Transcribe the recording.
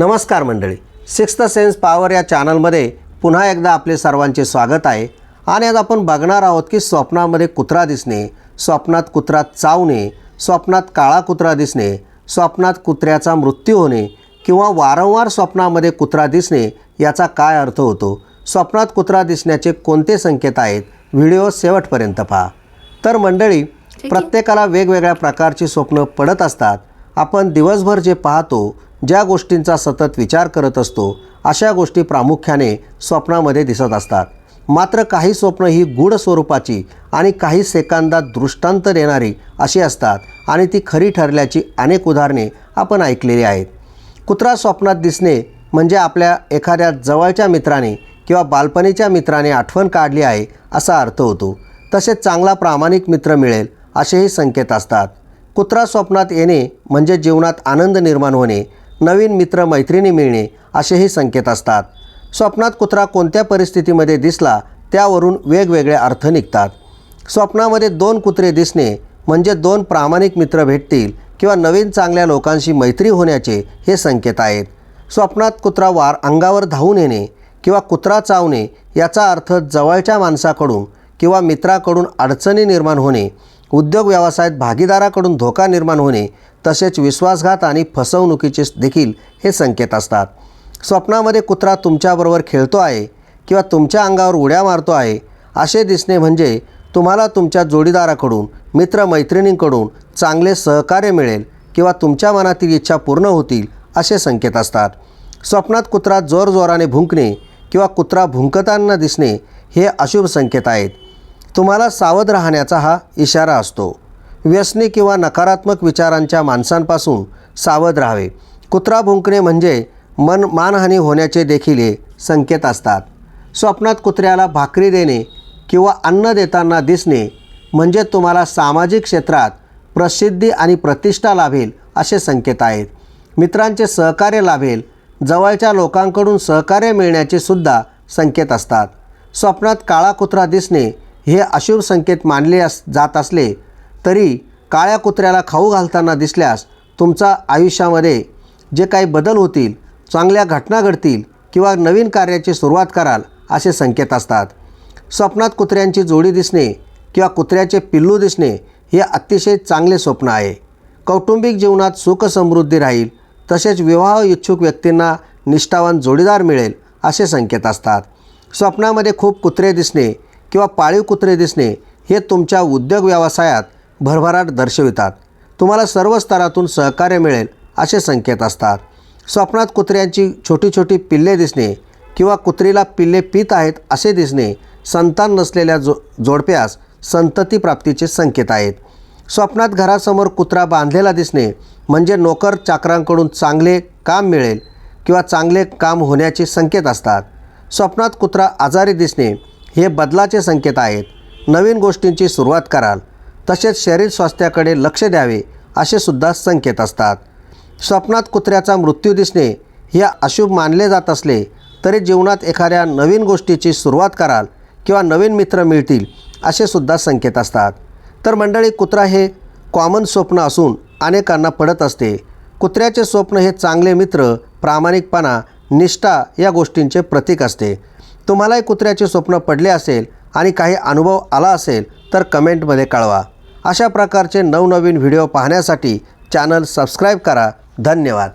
नमस्कार मंडळी. Sixth sense power या चॅनलमध्ये पुन्हा एकदा आपले सर्वांचे स्वागत आहे. आणि आज आपण बघणार आहोत की स्वप्नामध्ये कुत्रा दिसणे स्वप्नात कुत्रा चावणे स्वप्नात काळा कुत्रा दिसणे स्वप्नात कुत्र्याचा मृत्यू होणे किंवा वारंवार स्वप्नामध्ये कुत्रा दिसणे याचा काय अर्थ होतो? स्वप्नात कुत्रा दिसण्याचे कोणते संकेत आहेत? व्हिडिओ शेवटपर्यंत पहा. तर मंडळी प्रत्येकाला वेगवेगळ्या प्रकारची स्वप्न पडत असतात. आपण दिवसभर जे पाहतो ज्या गोष्टींचा सतत विचार करत असतो अशा गोष्टी प्रामुख्याने स्वप्नामध्ये दिसत असतात. मात्र काही स्वप्न ही गूढ स्वरूपाची आणि काही सेकंदात दृष्टांत देणारी अशी असतात आणि ती खरी ठरल्याची अनेक उदाहरणे आपण ऐकलेली आहेत. कुत्रा स्वप्नात दिसणे म्हणजे आपल्या एखाद्या जवळच्या मित्राने किंवा बालपणीच्या मित्राने आठवण काढली आहे असा अर्थ होतो. तसेच चांगला प्रामाणिक मित्र मिळेल असेही संकेत असतात. कुत्रा स्वप्नात येणे म्हणजे जीवनात आनंद निर्माण होणे नवीन मित्र मैत्रिणी मिळणे असेही संकेत असतात. स्वप्नात कुत्रा कोणत्या परिस्थितीमध्ये दिसला त्यावरून वेगवेगळे अर्थ निघतात. स्वप्नामध्ये दोन कुत्रे दिसणे म्हणजे दोन प्रामाणिक मित्र भेटतील किंवा नवीन चांगल्या लोकांशी मैत्री होण्याचे हे संकेत आहेत. स्वप्नात कुत्रा वार अंगावर धावून येणे किंवा कुत्रा चावणे याचा अर्थ जवळच्या माणसाकडून किंवा मित्राकडून अडचणी निर्माण होणे उद्योग व्यवसायात भागीदाराकडून धोका निर्माण होणे तसेच विश्वासघात आणि फसवणुकीचे देखील हे संकेत असतात. स्वप्नामध्ये कुत्रा तुमच्याबरोबर खेळतो आहे किंवा तुमच्या अंगावर उड्या मारतो आहे असे दिसणे म्हणजे तुम्हाला तुमच्या जोडीदाराकडून मित्रमैत्रिणींकडून चांगले सहकार्य मिळेल किंवा तुमच्या मनातील इच्छा पूर्ण होतील असे संकेत असतात. स्वप्नात कुत्रा जोरजोराने भुंकणे किंवा कुत्रा भुंकताना दिसणे हे अशुभ संकेत आहेत. तुम्हाला सावध राहण्याचा हा इशारा असतो. व्यसनी किंवा नकारात्मक विचारांच्या माणसांपासून सावध राहावे. कुत्रा भुंकणे म्हणजे मन मानहानी होण्याचे देखील हे संकेत असतात. स्वप्नात कुत्र्याला भाकरी देणे किंवा अन्न देताना दिसणे म्हणजे तुम्हाला सामाजिक क्षेत्रात प्रसिद्धी आणि प्रतिष्ठा लाभेल असे संकेत आहेत. मित्रांचे सहकार्य लाभेल जवळच्या लोकांकडून सहकार्य मिळण्याचे सुद्धा संकेत असतात. स्वप्नात काळा कुत्रा दिसणे हे अशुभ संकेत मानले अस जात असले तरी काळ्या कुत्र्याला खाऊ घालताना दिसल्यास तुमचा आयुष्यामध्ये जे काही बदल होतील चांगल्या घटना घडतील किंवा नवीन कार्याची सुरुवात कराल असे संकेत असतात. स्वप्नात कुत्र्यांची जोडी दिसणे किंवा कुत्र्याचे पिल्लू दिसणे हे अतिशय चांगले स्वप्न आहे. कौटुंबिक जीवनात सुख समृद्धी राहील तसेच विवाह इच्छुक व्यक्तींना निष्ठावान जोडीदार मिळेल असे संकेत असतात. स्वप्नामध्ये खूप कुत्रे दिसणे किंवा पाळीव कुत्रे दिसणे हे तुमच्या उद्योग व्यवसायात भरभराट दर्शवितात. तुम्हाला सर्व स्तरातून सहकार्य मिळेल असे संकेत असतात. स्वप्नात कुत्र्यांची छोटी छोटी पिल्ले दिसणे किंवा कुत्रीला पिल्ले पित आहेत असे दिसणे संतान नसलेल्या जो जोडप्यास संतती प्राप्तीचे संकेत आहेत. स्वप्नात घरासमोर कुत्रा बांधलेला दिसणे म्हणजे नोकर चाकरांकडून चांगले काम मिळेल किंवा चांगले काम होण्याचे संकेत असतात. स्वप्नात कुत्रा आजारी दिसणे हे बदलाचे संकेत आहेत. नवीन गोष्टींची सुरुवात कराल. तसेच शरीर स्वास्थ्याकडे लक्ष द्यावे असे सुद्धा संकेत असतात. स्वप्नात कुत्र्याचा मृत्यू दिसणे हे अशुभ मानले जात असले तरी जीवनात एखाद्या नवीन गोष्टीची सुरुवात कराल किंवा नवीन मित्र मिळतील असे सुद्धा संकेत असतात. तर मंडळी कुत्रा हे कॉमन स्वप्न असून अनेकांना पडत असते. कुत्र्याचे स्वप्न हे चांगले मित्र प्रामाणिकपणा निष्ठा या गोष्टींचे प्रतीक असते. तुम्हालाही कुत्र्याचे स्वप्न पडले असेल आणि काही अनुभव आला असेल तर कमेंटमध्ये कळवा. अशा प्रकारचे नवनवीन व्हिडिओ पाहण्यासाठी चॅनल सबस्क्राईब करा. धन्यवाद.